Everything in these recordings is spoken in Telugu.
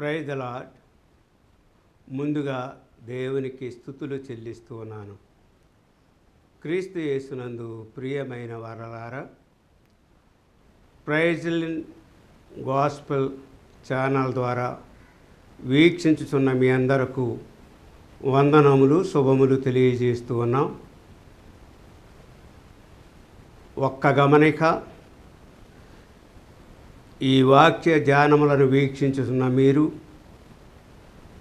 ప్రైజ్ లాడ్ ముందుగా దేవునికి స్థుతులు చెల్లిస్తున్నాను క్రీస్తు యేసునందు ప్రియమైన వరలారా ప్రైజ్ గాస్పెల్ ఛానల్ ద్వారా వీక్షించుతున్న మీ అందరకు వందనములు శుభములు తెలియజేస్తూ ఉన్నాం. ఒక్క గమనిక ఈ వాక్య ధ్యానములను వీక్షించుతున్న మీరు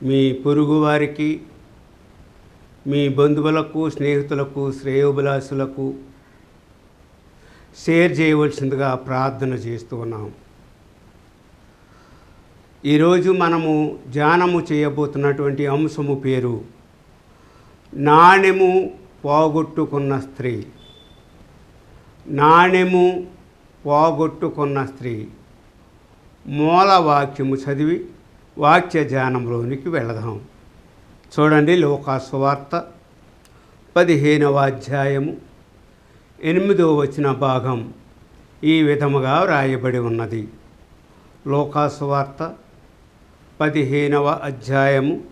మీ పొరుగువారికి మీ బంధువులకు స్నేహితులకు శ్రేయోభిలాసులకు షేర్ చేయవలసిందిగా ప్రార్థన చేస్తూ ఉన్నాము ఈరోజు మనము ధ్యానము చేయబోతున్నటువంటి అంశము పేరు నాణెము పోగొట్టుకున్న స్త్రీ. నాణెము పోగొట్టుకున్న స్త్రీ. మూల వాక్యము చదివి వాక్య ధ్యానంలోనికి వెళదాం. చూడండి లోకాసువార్త పదిహేనవ అధ్యాయము ఎనిమిదవ వచ్చిన భాగం ఈ విధముగా వ్రాయబడి ఉన్నది. లోకాసువార్త పదిహేనవ అధ్యాయము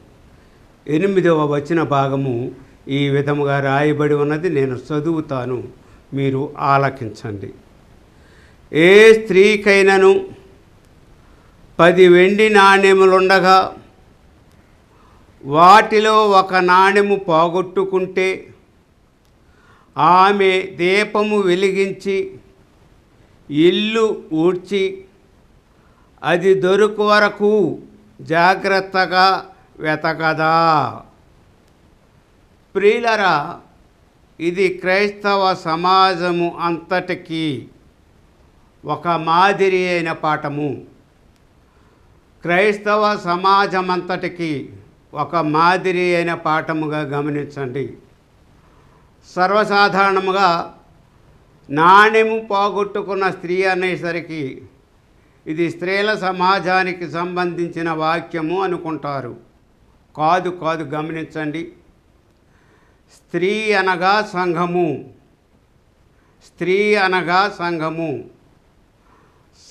ఎనిమిదవ వచ్చిన భాగము ఈ విధముగా రాయబడి ఉన్నది. నేను చదువుతాను మీరు ఆలకించండి. ఏ స్త్రీకైనను పది వెండి నాణ్యములుండగా వాటిలో ఒక నాణెము పోగొట్టుకుంటే ఆమె దీపము వెలిగించి ఇల్లు ఊడ్చి అది దొరుకు వరకు జాగ్రత్తగా వెతకదా. ప్రియులరా ఇది క్రైస్తవ సమాజము అంతటికీ ఒక మాదిరి అయిన పాఠము. క్రైస్తవ సమాజం అంతటికి ఒక మాదిరి అయిన పాఠముగా గమనించండి. సర్వసాధారణముగా నాణ్యము పోగొట్టుకున్న స్త్రీ అనేసరికి ఇది స్త్రీల సమాజానికి సంబంధించిన వాక్యము అనుకుంటారు. కాదు కాదు గమనించండి. స్త్రీ అనగా సంఘము. స్త్రీ అనగా సంఘము.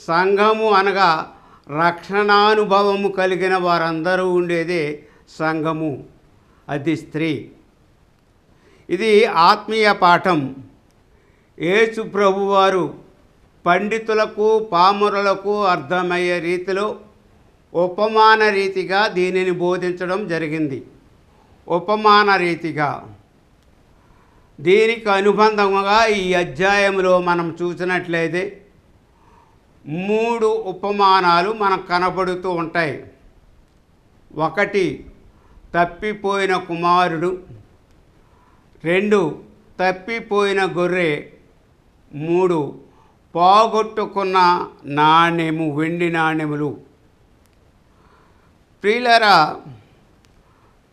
సంఘము అనగా రక్షణానుభవము కలిగిన వారందరూ ఉండేదే సంఘము. అది స్త్రీ. ఇది ఆత్మీయ పాఠం. యేసు ప్రభువారు పండితులకు పామురులకు అర్థమయ్యే రీతిలో ఉపమాన రీతిగా దీనిని బోధించడం జరిగింది. ఉపమాన రీతిగా. దీనికి అనుబంధముగా ఈ అధ్యాయంలో మనం చూసినట్లయితే మూడు ఉపమానాలు మనకు కనబడుతూ ఉంటాయి. ఒకటి తప్పిపోయిన కుమారుడు. రెండు తప్పిపోయిన గొర్రె. మూడు పోగొట్టుకున్న నాణ్యము వెండి నాణ్యములు. ప్రియులరా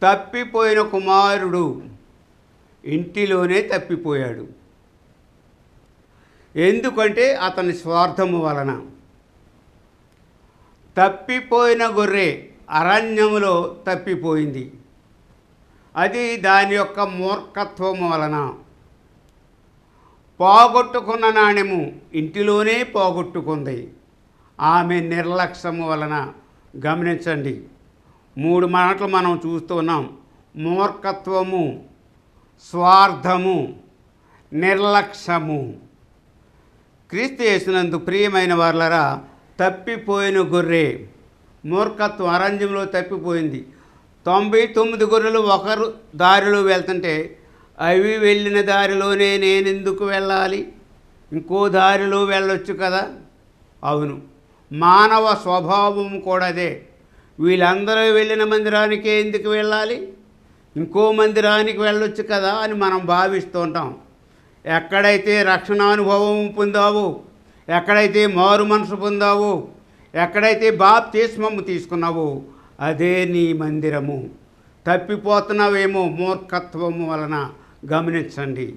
తప్పిపోయిన కుమారుడు ఇంటిలోనే తప్పిపోయాడు. ఎందుకంటే అతని స్వార్థము వలన. తప్పిపోయిన గొర్రె అరణ్యములో తప్పిపోయింది. అది దాని యొక్క మూర్ఖత్వము వలన. పోగొట్టుకున్న నాణ్యము ఇంటిలోనే పోగొట్టుకుంది. ఆమె నిర్లక్ష్యము వలన. గమనించండి. మూడు మాటలు మనం చూస్తున్నాం మూర్ఖత్వము స్వార్థము నిర్లక్ష్యము. క్రీస్తు చేసినందు ప్రియమైన వాళ్ళరా తప్పిపోయిన గొర్రె మూర్ఖత్వం అరణ్యంలో తప్పిపోయింది. తొంభై తొమ్మిది గొర్రెలు ఒకరు దారిలో వెళ్తుంటే అవి వెళ్ళిన దారిలోనే నేను ఎందుకు వెళ్ళాలి? ఇంకో దారిలో వెళ్ళొచ్చు కదా? అవును మానవ స్వభావం కూడా అదే. వీళ్ళందరూ వెళ్ళిన మందిరానికే ఎందుకు వెళ్ళాలి? ఇంకో మందిరానికి వెళ్ళొచ్చు కదా అని మనం భావిస్తూ ఉంటాం. ఎక్కడైతే రక్షణానుభవం పొందావో ఎక్కడైతే మారు మనసు పొందావో ఎక్కడైతే బాప్తిస్మము తీసుకున్నావో అదే నీ మందిరము. తప్పిపోతున్నావేమో మూర్ఖత్వము వలన గమనించండి.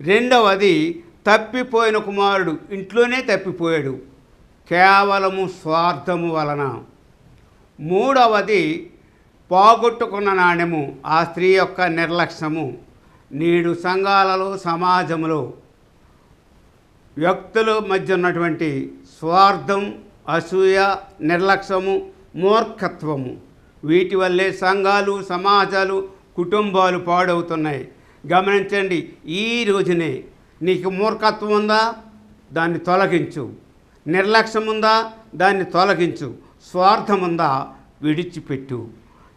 రెండవది తప్పిపోయిన కుమారుడు ఇంట్లోనే తప్పిపోయాడు. కేవలము స్వార్థము వలన. మూడవది పోగొట్టుకున్న నాణ్యము ఆ స్త్రీ యొక్క నిర్లక్ష్యము. నేడు సంఘాలలో సమాజంలో వ్యక్తుల మధ్య ఉన్నటువంటి స్వార్థం అసూయ నిర్లక్ష్యము మూర్ఖత్వము. వీటి వల్లే సంఘాలు సమాజాలు కుటుంబాలు పాడవుతున్నాయి. గమనించండి ఈ రోజునే నీకు మూర్ఖత్వం ఉందా? దాన్ని తొలగించు. నిర్లక్ష్యం ఉందా? దాన్ని తొలగించు. స్వార్థం ఉందా? విడిచిపెట్టు.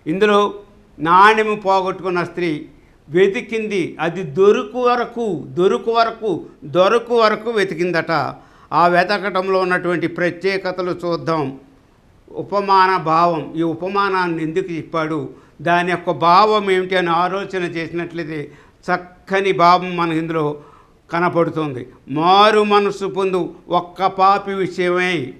ఇందులో నాణ్యము పోగొట్టుకున్న స్త్రీ వెతికింది. అది దొరుకు వరకు దొరుకు వరకు దొరకు వరకు వెతికిందట. ఆ వెతకటంలో ఉన్నటువంటి ప్రత్యేకతలు చూద్దాం. ఉపమాన భావం. ఈ ఉపమానాన్ని ఎందుకు చెప్పాడు? దాని యొక్క భావం ఏమిటి అని ఆలోచన చేసినట్లయితే చక్కని భావం మన ఇందులో కనపడుతుంది. మారు మనసు పొందు ఒక్క పాపి విషయమై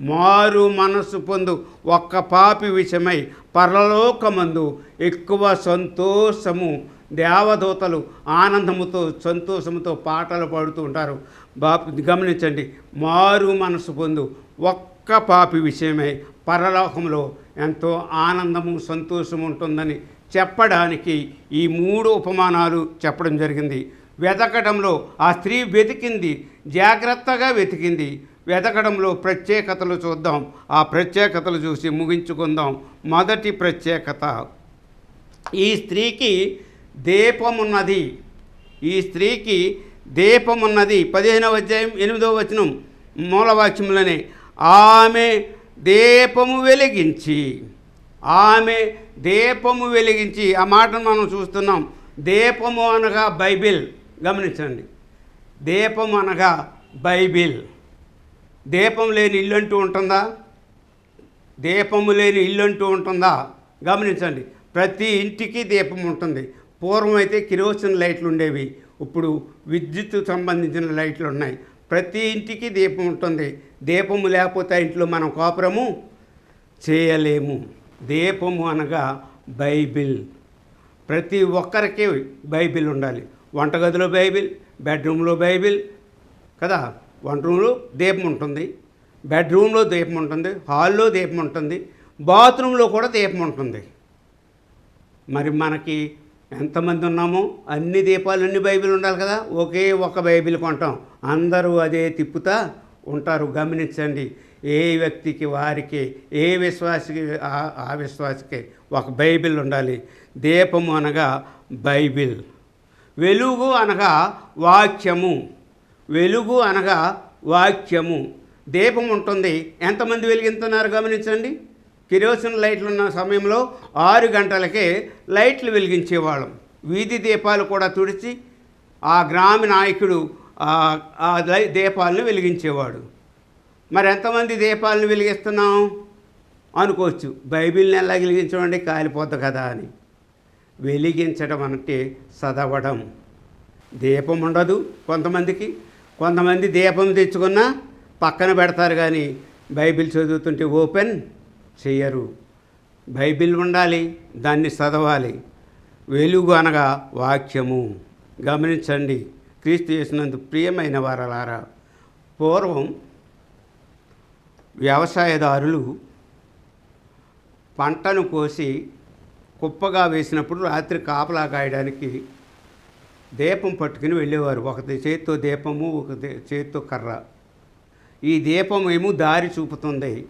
మారు మనసు పొందు ఒక్క పాపి విషయమై పరలోకమందు ఎక్కువ సంతోషము దేవదూతలు ఆనందముతో సంతోషముతో పాటలు పాడుతూ ఉంటారు. బా గమనించండి మారు మనసు పొందు ఒక్క పాపి విషయమై పరలోకంలో ఎంతో ఆనందము సంతోషం ఉంటుందని చెప్పడానికి ఈ మూడు ఉపమానాలు చెప్పడం జరిగింది. వెతకడంలో ఆ స్త్రీ వెతికింది జాగ్రత్తగా వెతికింది. వెతకడంలో ప్రత్యేకతలు చూద్దాం. ఆ ప్రత్యేకతలు చూసి ముగించుకుందాం. మొదటి ప్రత్యేకత ఈ స్త్రీకి దీపమున్నది. ఈ స్త్రీకి దీపమున్నది. పదిహేనవ అధ్యాయం ఎనిమిదవ వచనం మూలవాక్యంలోనే ఆమె దీపము వెలిగించి ఆమె దీపము వెలిగించి ఆ మాటను మనం చూస్తున్నాం. దీపము అనగా బైబిల్. గమనించండి. దీపం అనగా బైబిల్. దీపం లేని ఇల్లు అంటూ ఉంటుందా? దీపము లేని ఇల్లు అంటూ ఉంటుందా? గమనించండి. ప్రతి ఇంటికి దీపం ఉంటుంది. పూర్వం అయితే కిరోసిన్ లైట్లు ఉండేవి. ఇప్పుడు విద్యుత్ సంబంధించిన లైట్లు ఉన్నాయి. ప్రతి ఇంటికి దీపం ఉంటుంది. దీపము లేకపోతే ఇంట్లో మనం కోపురము చేయలేము. దీపము అనగా బైబిల్. ప్రతి ఒక్కరికి బైబిల్ ఉండాలి. వంటగదిలో బైబిల్ బెడ్రూమ్లో బైబిల్ కదా? వంట రూమ్లో దీపం ఉంటుంది. బెడ్రూమ్లో దీపం ఉంటుంది. హాల్లో దీపం ఉంటుంది. బాత్రూంలో కూడా దీపం ఉంటుంది. మరి మనకి ఎంతమంది ఉన్నామో అన్ని దీపాలు అన్ని బైబిల్ ఉండాలి కదా? ఒకే ఒక బైబిల్ కొంటాం. అందరూ అదే తిప్పుతా ఉంటారు. గమనించండి ఏ వ్యక్తికి వారికి ఏ విశ్వాసకి ఆ- విశ్వాసకి ఒక బైబిల్ ఉండాలి. దీపము అనగా బైబిల్. వెలుగు అనగా వాక్యము. వెలుగు అనగా వాక్యము. దీపం ఉంటుంది. ఎంతమంది వెలిగిస్తున్నారు గమనించండి. కిరోసిన్ లైట్లు ఉన్న సమయంలో ఆరు గంటలకే లైట్లు వెలిగించేవాళ్ళం. వీధి దీపాలు కూడా తుడిచి ఆ గ్రామ నాయకుడు ఆ- దీపాలను వెలిగించేవాడు. మరి ఎంతమంది దీపాలను వెలిగిస్తున్నాం? అనుకోవచ్చు. బైబిల్ని ఎలా వెలిగించమండి? కాలిపోద్ది కదా అని. వెలిగించడం అంటే చదవడం దీపం ఉండదు కొంతమందికి. కొంతమంది దీపం తెచ్చుకున్నా పక్కన పెడతారు కానీ బైబిల్ చదువుతుంటే ఓపెన్. చేయరు. బైబిల్ ఉండాలి దాన్ని చదవాలి. వెలుగు అనగా వాక్యము. గమనించండి క్రీస్తు చేసినందు ప్రియమైన వారలారా పూర్వం వ్యవసాయదారులు పంటను కోసి కుప్పగా వేసినప్పుడు రాత్రి కాపలా కాయడానికి దీపం పట్టుకుని వెళ్ళేవారు. ఒక చేత్తో దీపము ఒక దే- చేత్తో కర్ర. ఈ దీపం ఏమో దారి చూపుతుంది.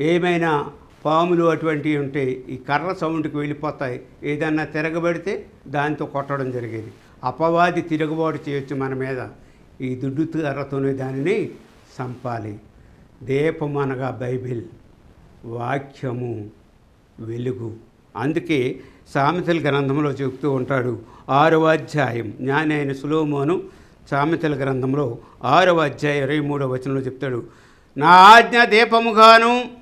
ఏమైనా పాములు అటువంటివి ఉంటే ఈ కర్ర సౌండ్కి వెళ్ళిపోతాయి. ఏదన్నా తిరగబడితే దాంతో కొట్టడం జరిగేది. అపవాది తిరుగుబాటు చేయొచ్చు మన మీద. ఈ దుడ్డు కర్రతోనే దానిని చంపాలి దీపం అనగా బైబిల్. వాక్యము వెలుగు. అందుకే సామెతల గ్రంథంలో చెబుతూ ఉంటాడు. ఆరవ అధ్యాయం. జ్ఞాని అయిన సులోమోను సామెతల గ్రంథంలో ఆరవ అధ్యాయం ఇరవై మూడవ వచనంలో చెప్తాడు. నా ఆజ్ఞ దీపముగాను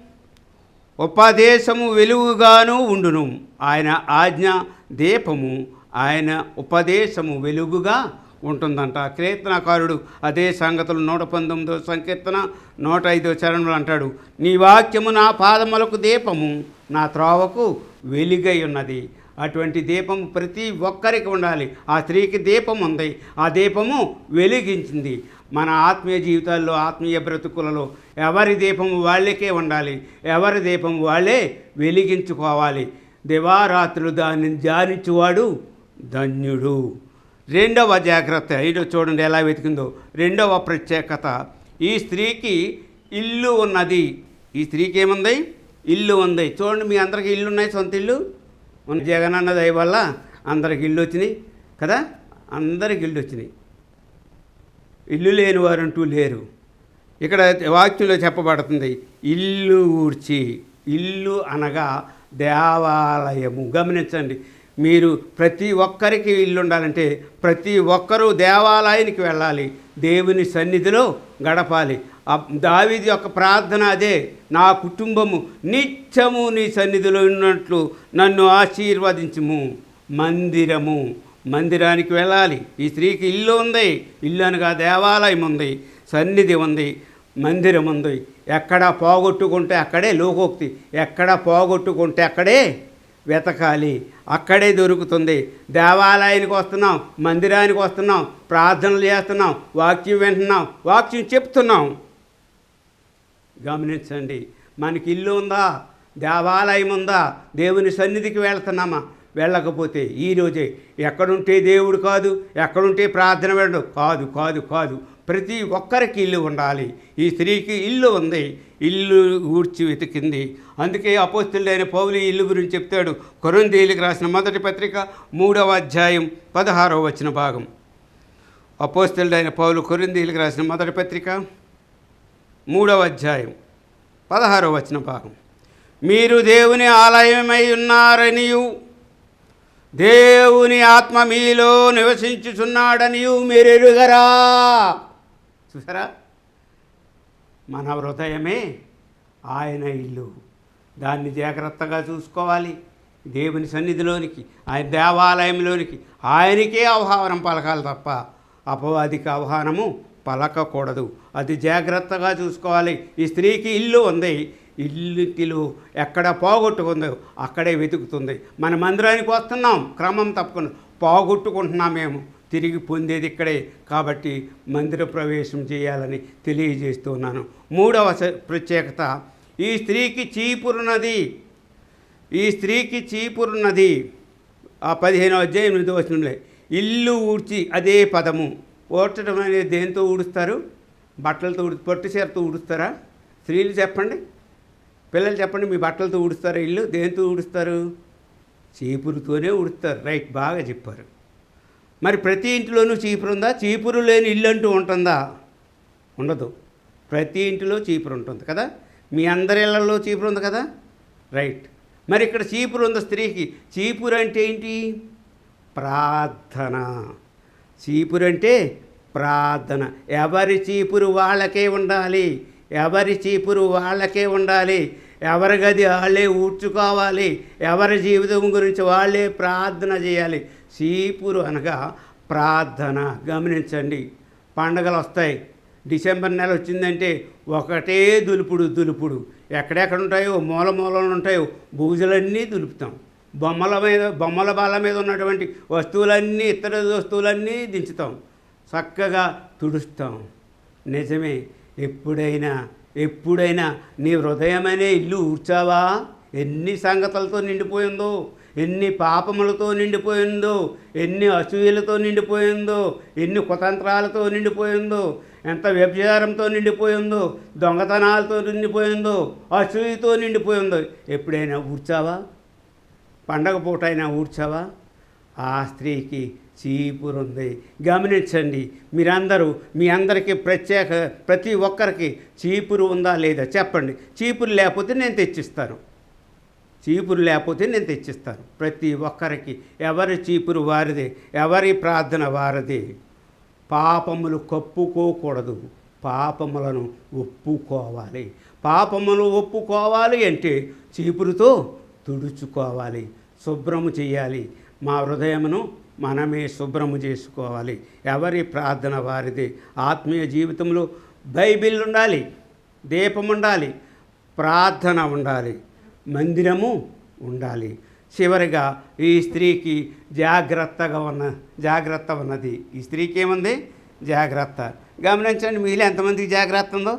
ఉపదేశము వెలుగుగాను ఉండును. ఆయన ఆజ్ఞ దీపము ఆయన ఉపదేశము వెలుగుగా ఉంటుందంట. కీర్తనకారుడు అదే సంగతులు నూట పంతొమ్మిదో సంకీర్తన నూట ఐదో చరణంలో అంటాడు. నీ వాక్యము నా పాదములకు దీపము నా త్రోవకు వెలుగై ఉన్నది. అటువంటి దీపము ప్రతి ఒక్కరికి ఉండాలి. ఆ స్త్రీకి దీపం ఉంది. ఆ దీపము వెలిగించింది. మన ఆత్మీయ జీవితాల్లో ఆత్మీయ బ్రతుకులలో ఎవరి దీపం వాళ్ళకే ఉండాలి ఎవరి దీపం వాళ్ళే వెలిగించుకోవాలి. దివారాత్రులు దాన్ని ధ్యానించువాడు ధన్యుడు. రెండవ జాగ్రత్త ఇటు చూడండి ఎలా వెతికిందో. రెండవ ప్రత్యేకత ఈ స్త్రీకి ఇల్లు ఉన్నది. ఈ స్త్రీకి ఏముంది? ఇల్లు ఉంది. చూడండి మీ అందరికి ఇల్లు ఉన్నాయి సొంత ఇల్లు? జగనన్న దయ వల్ల అందరికి ఇల్లు వచ్చినాయి కదా? అందరికి ఇల్లు వచ్చినాయి. ఇల్లు లేని వారంటూ లేరు. ఇక్కడ వాక్యంలో చెప్పబడుతుంది ఇల్లు ఊర్చి ఇల్లు అనగా దేవాలయము. గమనించండి మీరు ప్రతి ఒక్కరికి ఇల్లు ఉండాలంటే ప్రతి ఒక్కరూ దేవాలయానికి వెళ్ళాలి దేవుని సన్నిధిలో గడపాలి. దావిది యొక్క ప్రార్థన అదే నా కుటుంబము నిత్యము నీ సన్నిధిలో ఉన్నట్లు నన్ను ఆశీర్వదించము. మందిరము మందిరానికి వెళ్ళాలి. ఈ స్త్రీకి ఇల్లు ఉంది. ఇల్లు అనగా దేవాలయం ఉంది. సన్నిధి ఉంది. మందిరం ఉంది. ఎక్కడ పోగొట్టుకుంటే అక్కడే లోకోక్తి. ఎక్కడ పోగొట్టుకుంటే అక్కడే వెతకాలి. అక్కడే దొరుకుతుంది. దేవాలయానికి వస్తున్నాం. మందిరానికి వస్తున్నాం. ప్రార్థనలు చేస్తున్నాం. వాక్యం వింటున్నాం. వాక్యం చెప్తున్నాం. గమనించండి. మనకి ఇల్లు ఉందా? దేవాలయం ఉందా? దేవుని సన్నిధికి వెళ్తున్నామా? వెళ్ళకపోతే ఈరోజే ఎక్కడుంటే దేవుడు కాదు ఎక్కడుంటే ప్రార్థన వెళ్ళడం కాదు కాదు కాదు. ప్రతి ఒక్కరికి ఇల్లు ఉండాలి. ఈ స్త్రీకి ఇల్లు ఉంది. ఇల్లు ఊడ్చి వెతికింది. అందుకే అపోస్తులైన పౌలు ఇల్లు గురించి చెప్తాడు. కొరందేలికి రాసిన మొదటి పత్రిక మూడవ అధ్యాయం పదహారవ వచ్చిన భాగం. అపోస్తులైన పౌలు కొరిందీలకు రాసిన మొదటి పత్రిక మూడవ అధ్యాయం పదహారవ వచ్చిన భాగం. మీరు దేవుని ఆలయమై ఉన్నారనియు దేవుని ఆత్మ మీలో నివసించుచున్నాడని మీరెరుగరా. చూసారా? మన హృదయమే ఆయన ఇల్లు. దాన్ని జాగ్రత్తగా చూసుకోవాలి. దేవుని సన్నిధిలోనికి ఆయన దేవాలయంలోనికి ఆయనకే ఆహ్వానం పలకాలి తప్ప అపవాదికి ఆహ్వానము పలకకూడదు. అది జాగ్రత్తగా చూసుకోవాలి. ఈ స్త్రీకి ఇల్లు ఉంది. ఇల్లు ఎక్కడ పోగొట్టుకుందో అక్కడే వెతుకుతుంది. మన మందిరానికి వస్తున్నాం క్రమం తప్పకుండా. పోగొట్టుకుంటున్నాం మేము తిరిగి పొందేది ఇక్కడే. కాబట్టి మందిర ప్రవేశం చేయాలని తెలియజేస్తున్నాను మూడవ ప్రత్యేకత ఈ స్త్రీకి చీపురున్నది ఈ స్త్రీకి చీపురున్నది ఆ పదిహేనో అధ్యాయం ఎనిమిదో ఇల్లు ఊడ్చి అదే పదము. ఊడ్చడం అనేది దేంతో ఊడుస్తారు? బట్టలతో ఊడు పట్టు చీరతో ఊడుస్తారా? స్త్రీలు చెప్పండి. పిల్లలు చెప్పండి మీ బట్టలతో ఊడుస్తారు ఇల్లు? దేంతో ఊడుస్తారు? చీపురుతోనే ఊడుస్తారు. రైట్ బాగా చెప్పారు. మరి ప్రతి ఇంటిలోనూ చీపురు ఉందా? చీపురు లేని ఇల్లు అంటూ ఉంటుందా? ఉండదు. ప్రతి ఇంటిలో చీపురు ఉంటుంది కదా? మీ అందరి ఇళ్ళలో చీపురు ఉంది కదా? రైట్. మరి ఇక్కడ చీపురు ఉంది స్త్రీకి? చీపురు అంటే ఏంటి? ప్రార్థన. చీపురు అంటే ప్రార్థన. ఎవరి చీపురు వాళ్ళకే ఉండాలి? ఎవరి చీపురు వాళ్ళకే ఉండాలి. ఎవరి గది వాళ్ళే ఊడ్చుకోవాలి. ఎవరి జీవితం గురించి వాళ్ళే ప్రార్థన చేయాలి. చీపురు అనగా ప్రార్థన. గమనించండి. పండగలు వస్తాయి. డిసెంబర్ నెల వచ్చిందంటే ఒకటే దులుపుడు దులుపుడు. ఎక్కడెక్కడ ఉంటాయో మూల మూలలు ఉంటాయో బూజులన్నీ దులుపుతాం. బొమ్మల మీద బొమ్మల బాల మీద ఉన్నటువంటి వస్తువులన్నీ ఇతర వస్తువులన్నీ దించుతాం. చక్కగా తుడుస్తాం. నిజమే. ఎప్పుడైనా ఎప్పుడైనా నీ హృదయమనే ఇల్లు ఊర్చావా ఎన్ని సంగతులతో నిండిపోయిందో ఎన్ని పాపములతో నిండిపోయిందో ఎన్ని అసూయలతో నిండిపోయిందో ఎన్ని కుతంత్రాలతో నిండిపోయిందో ఎంత వ్యభిచారంతో నిండిపోయిందో దొంగతనాలతో నిండిపోయిందో అసూయతో నిండిపోయిందో ఎప్పుడైనా ఊడ్చావా? పండగ పూట అయినా ఊడ్చావా? ఆ స్త్రీకి చీపురుంది. గమనించండి మీరందరూ మీ అందరికీ ప్రత్యేక ప్రతి ఒక్కరికి చీపురు ఉందా లేదా చెప్పండి. చీపురు లేకపోతే నేను తెచ్చిస్తాను. చీపురు లేకపోతే నేను తెచ్చిస్తాను. ప్రతి ఒక్కరికి ఎవరి చీపురు వారిదే ఎవరి ప్రార్థన వారిదే. పాపములు కప్పుకోకూడదు. పాపములను ఒప్పుకోవాలి. పాపములు ఒప్పుకోవాలి అంటే చీపురుతో తుడుచుకోవాలి. శుభ్రము చేయాలి. మా హృదయమును మనమే శుభ్రము చేసుకోవాలి. ఎవరి ప్రార్థన వారిది? ఆత్మీయ జీవితంలో బైబిల్ ఉండాలి దీపం ఉండాలి ప్రార్థన ఉండాలి మందిరము ఉండాలి. చివరిగా ఈ స్త్రీకి జాగ్రత్తగా ఉన్న జాగ్రత్త ఉన్నది. ఈ స్త్రీకి ఏముంది? జాగ్రత్త. గమనించండి మీలో ఎంతమందికి జాగ్రత్త ఉందో?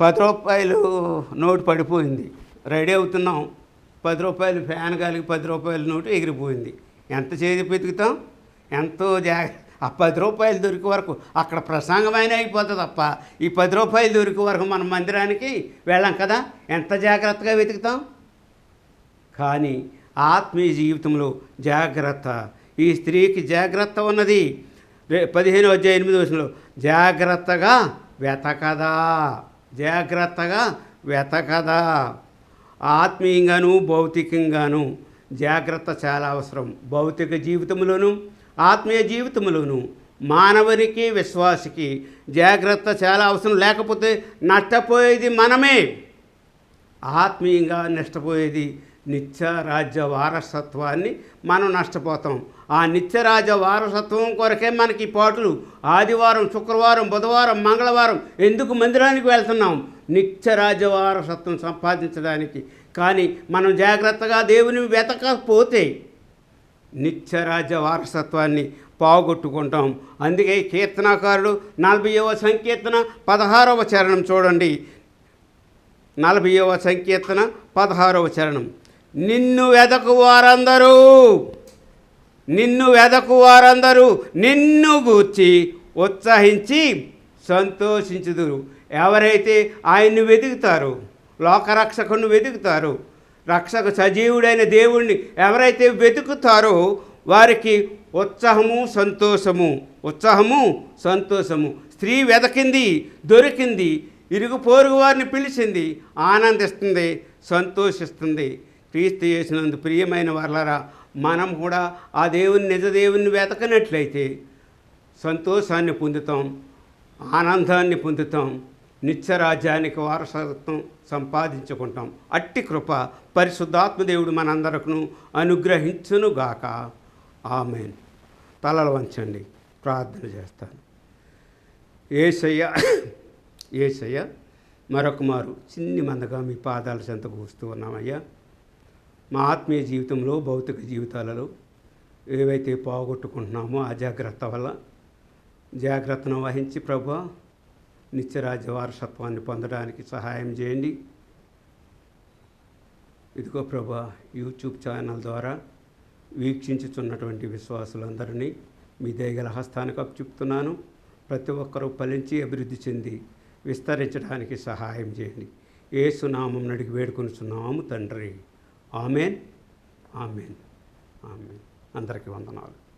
పది రూపాయలు నోటు పడిపోయింది. రెడీ అవుతున్నాం. పది రూపాయలు ఫ్యాన్ గాలికి పది రూపాయల నోటు ఎగిరిపోయింది. ఎంత చేతి వెతుకుతాం ఎంతో జాగ్రత్త ఆ పది రూపాయలు దొరికే వరకు అక్కడ ప్రసంగమైన అయిపోతుంది తప్ప ఈ పది రూపాయలు దొరికే వరకు మన మందిరానికి వెళ్ళాం కదా? ఎంత జాగ్రత్తగా వెతుకుతాం? కానీ ఆత్మీయ జీవితంలో జాగ్రత్త. ఈ స్త్రీకి జాగ్రత్త ఉన్నది. పదిహేను అధ్యాయ ఎనిమిది వచ్చినలో జాగ్రత్తగా వెతకదా. జాగ్రత్తగా వెతకదా. ఆత్మీయంగాను భౌతికంగాను జాగ్రత్త చాలా అవసరం. భౌతిక జీవితంలోను ఆత్మీయ జీవితంలోను మానవునికి విశ్వాసకి జాగ్రత్త చాలా అవసరం. లేకపోతే నష్టపోయేది మనమే. ఆత్మీయంగా నష్టపోయేది నిత్య రాజ్య వారసత్వాన్ని మనం నష్టపోతాం. ఆ నిత్యరాజ్య వారసత్వం కొరకే మనకి పాటలు. ఆదివారం శుక్రవారం బుధవారం మంగళవారం ఎందుకు మందిరానికి వెళ్తున్నాం? నిత్యరాజ్య సంపాదించడానికి. కానీ మనం జాగ్రత్తగా దేవుని వెతకకపోతే నిత్యరాజ్య వారసత్వాన్ని పోగొట్టుకుంటాం అందుకే కీర్తనాకారుడు నలభైవ సంకీర్తన పదహారవ చరణం చూడండి. నలభైవ సంకీర్తన పదహారవ చరణం. నిన్ను వెదకు వారందరూ నిన్ను వెదకు వారందరూ నిన్ను గూర్చి ఉత్సహించి సంతోషించుదురు. ఎవరైతే ఆయన్ని వెతుకుతారో లోకరక్షకుని వెతుకుతారు రక్షక సజీవుడైన దేవుణ్ణి ఎవరైతే వెతుకుతారో వారికి ఉత్సాహము సంతోషము ఉత్సాహము సంతోషము. స్త్రీ వెతకింది దొరికింది ఇరుగు పోరుగు వారిని పిలిచింది ఆనందిస్తుంది సంతోషిస్తుంది. క్రీస్తు చేసినందు ప్రియమైన వర్లరా మనం కూడా ఆ దేవుని నిజ దేవుని వెతకనట్లయితే సంతోషాన్ని పొందుతాం ఆనందాన్ని పొందుతాం నిత్యరాజ్యానికి వారసత్వం సంపాదించుకుంటాం. అట్టి కృప పరిశుద్ధాత్మదేవుడు మనందరకును అనుగ్రహించునుగాక. ఆమెన్. తలలు వంచండి. ప్రార్థన చేస్తాను. ఏసయ్య ఏసయ్య మరొక మారు చిన్ని మందగా మీ పాదాల చెంతకు వస్తూ ఉన్నామయ్యా. మా ఆత్మీయ జీవితంలో భౌతిక జీవితాలలో ఏవైతే పోగొట్టుకుంటున్నామో ఆ జాగ్రత్త వల్ల జాగ్రత్తను వహించి ప్రభు నిత్యరాజ్య వారసత్వాన్ని పొందడానికి సహాయం చేయండి. ఇదిగో ప్రభా యూట్యూబ్ ఛానల్ ద్వారా వీక్షించుచున్నటువంటి విశ్వాసులందరినీ మీ దయగల హస్తానికి అప్పచెప్తున్నాను. ప్రతి ఒక్కరూ ఫలించి అభివృద్ధి చెంది విస్తరించడానికి సహాయం చేయండి. ఏసునామం నడికి వేడుకొనిచున్నాము తండ్రి. ఆమెన్. ఆమెన్. ఆమెన్. అందరికీ వందనాలు.